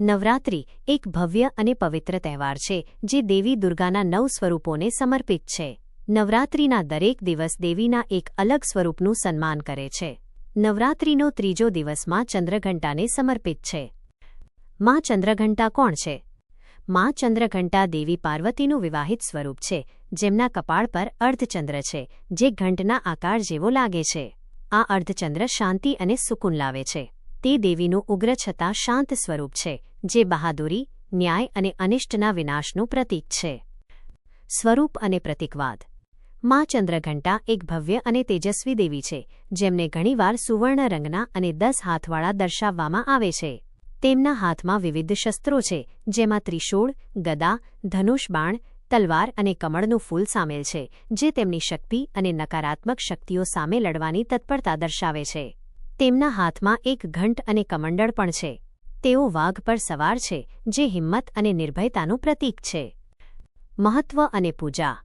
નવરાત્રિ એક ભવ્ય અને પવિત્ર તહેવાર છે, જે દેવી દુર્ગાના નવ સ્વરૂપોને સમર્પિત છે. નવરાત્રિના દરેક દિવસ દેવીના એક અલગ સ્વરૂપનું સન્માન કરે છે. નવરાત્રિનો ત્રીજો દિવસમાં ચંદ્રઘંટાને સમર્પિત છે. માં ચંદ્રઘંટા કોણ છે? માં ચંદ્રઘંટા દેવી પાર્વતીનું વિવાહિત સ્વરૂપ છે, જેમના કપાળ પર અર્ધચંદ્ર છે, જે ઘંટના આકાર જેવો લાગે છે. આ અર્ધચંદ્ર શાંતિ અને સુકૂન લાવે છે. તે દેવીનું ઉગ્ર છતાં શાંત સ્વરૂપ છે, જે બહાદુરી, ન્યાય અને અનિષ્ટના વિનાશનું પ્રતીક છે. સ્વરૂપ અને પ્રતિકવાદ. માં ચંદ્રઘંટા એક ભવ્ય અને તેજસ્વી દેવી છે, જેમને ઘણીવાર સુવર્ણ રંગના અને દસ હાથવાળા દર્શાવવામાં આવે છે. તેમના હાથમાં વિવિધ શસ્ત્રો છે, જેમાં ત્રિશૂળ, ગદા, ધનુષ બાણ, તલવાર અને કમળનું ફૂલ સામેલ છે, જે તેમની શક્તિ અને નકારાત્મક શક્તિઓ સામે લડવાની તત્પરતા દર્શાવે છે. તેમના હાથમાં એક ઘંટ અને કમંડળ પણ છે. તેઓ વાઘ પર સવાર છે, જે હિંમત અને નિર્ભયતાનું પ્રતીક છે. મહત્વ અને પૂજા.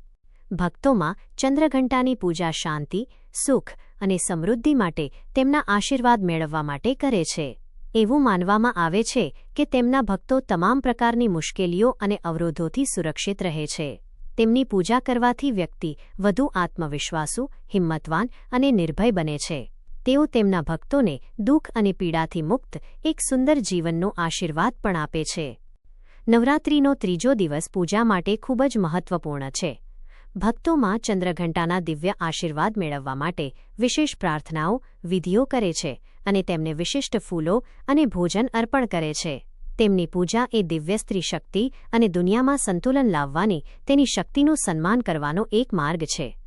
ભક્તોમાં ચંદ્રઘંટાની પૂજા શાંતિ, સુખ અને સમૃદ્ધિ માટે તેમના આશીર્વાદ મેળવવા માટે કરે છે. એવું માનવામાં આવે છે કે તેમના ભક્તો તમામ પ્રકારની મુશ્કેલીઓ અને અવરોધોથી સુરક્ષિત રહે છે. તેમની પૂજા કરવાથી વ્યક્તિ વધુ આત્મવિશ્વાસુ, હિંમતવાન અને નિર્ભય બને છે. તેઓ તેમના ભક્તોને દુઃખ અને પીડાથી મુક્ત, એક સુંદર જીવનનો આશીર્વાદ પણ આપે છે. નવરાત્રિનો ત્રીજો દિવસ પૂજા માટે ખૂબ જ મહત્વપૂર્ણ છે. ભક્તોમાં ચંદ્રઘંટાના દિવ્ય આશીર્વાદ મેળવવા માટે વિશેષ પ્રાર્થનાઓ, વિધિઓ કરે છે અને તેમને વિશિષ્ટ ફૂલો અને ભોજન અર્પણ કરે છે. તેમની પૂજા એ દિવ્ય સ્ત્રી શક્તિ અને દુનિયામાં સંતુલન લાવવાની તેની શક્તિનું સન્માન કરવાનો એક માર્ગ છે.